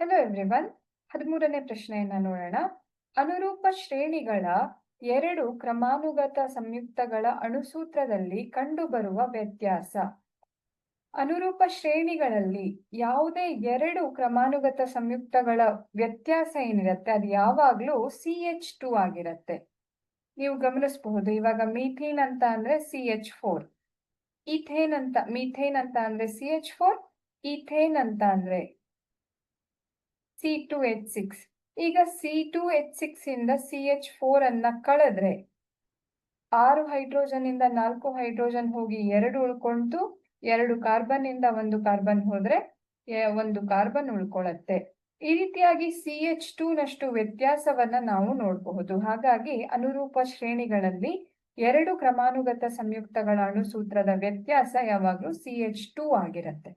Hello everyone ಹದಿಮೂರನೇ ಪ್ರಶ್ನೆಯನ್ನ ನೋಡೋಣ. ಅನುರೂಪ ಶ್ರೇಣಿಗಳ ಎರಡು ಕ್ರಮಾನುಗತ ಸಂಯುಕ್ತಗಳ ಅಣುಸೂತ್ರದಲ್ಲಿ ಕಂಡುಬರುವ ವ್ಯತ್ಯಾಸ. ಅನುರೂಪ ಶ್ರೇಣಿಗಳಲ್ಲಿ ಯಾವುದೇ ಎರಡು ಕ್ರಮಾನುಗತ ಸಂಯುಕ್ತಗಳ ವ್ಯತ್ಯಾಸ ಏನಿರುತ್ತೆ? ಅದು ಯಾವಾಗ್ಲೂ ಸಿ ಎಚ್ ಟು ಆಗಿರುತ್ತೆ. ನೀವು ಗಮನಿಸಬಹುದು. ಇವಾಗ ಮೀಥೇನ್ ಅಂತ ಅಂದ್ರೆ ಸಿ ಎಚ್ ಫೋರ್ ಈಥೇನ್ ಅಂತ ಮೀಥೇನ್ ಅಂತ ಅಂದ್ರೆ ಸಿ ಎಚ್ ಫೋರ್ ಈಥೇನ್ ಅಂತ ಅಂದ್ರೆ ಸಿ ಟು ಎಚ್ ಸಿಕ್ಸ್ ಈಗ ಸಿ ಟು ಎಚ್ ಸಿಕ್ಸ್ ಇಂದ ಸಿ ಎಚ್ ಫೋರ್ ಅನ್ನ ಕಳೆದ್ರೆ ಆರು ಹೈಡ್ರೋಜನ್ ಇಂದ ನಾಲ್ಕು ಹೈಡ್ರೋಜನ್ ಹೋಗಿ ಎರಡು ಉಳ್ಕೊಂತು ಎರಡು ಕಾರ್ಬನ್ ಇಂದ ಒಂದು ಕಾರ್ಬನ್ ಹೋದ್ರೆ ಒಂದು ಕಾರ್ಬನ್ ಉಳ್ಕೊಳ್ಳುತ್ತೆ ಈ ರೀತಿಯಾಗಿ ಸಿ ಎಚ್ ಟೂ ನಷ್ಟು ವ್ಯತ್ಯಾಸವನ್ನ ನಾವು ನೋಡಬಹುದು. ಹಾಗಾಗಿ ಅನುರೂಪ ಶ್ರೇಣಿಗಳಲ್ಲಿ ಎರಡು ಕ್ರಮಾನುಗತ ಸಂಯುಕ್ತಗಳ ಅಣುಸೂತ್ರದ ವ್ಯತ್ಯಾಸ ಯಾವಾಗಲೂ ಸಿ ಎಚ್ ಟೂ ಆಗಿರುತ್ತೆ.